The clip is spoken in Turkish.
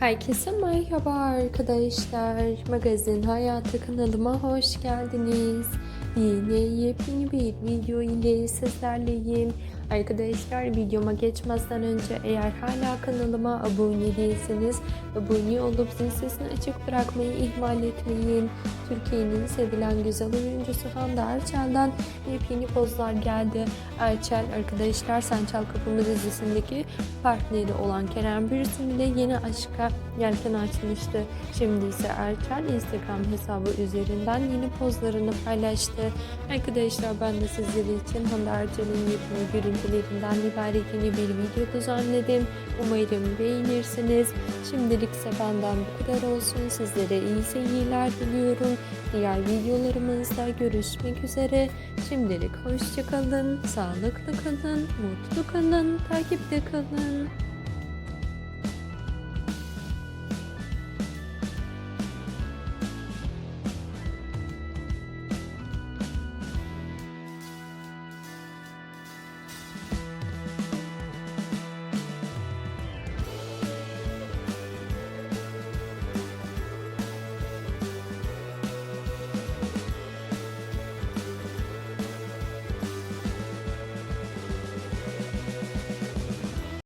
Herkese merhaba arkadaşlar. Magazin Hayatı kanalıma hoş geldiniz. Yine yepyeni bir video ile sizlerleyim. Arkadaşlar videoma geçmezden önce eğer hala kanalıma abone değilseniz abone olup zil sesini açık bırakmayı ihmal etmeyin. Türkiye'nin sevilen güzel oyuncusu Hande Erçel'den yepyeni pozlar geldi. Erçel arkadaşlar Sen Çal Kapımı dizisindeki partneri olan Kerem Bürsin ile yeni aşka yelken açmıştı. Şimdi ise Erçel Instagram hesabı üzerinden yeni pozlarını paylaştı. Arkadaşlar ben de sizler için Hande Erçel'in yepyeni görüntülerinden ibaret yeni bir video düzenledim. Umarım beğenirsiniz. Şimdilik ise benden bu kadar olsun. Sizlere iyi seyirler diliyorum. Diğer videolarımızda görüşmek üzere. Şimdilik hoşçakalın, sağlıklı kalın, mutlu kalın, takipte kalın.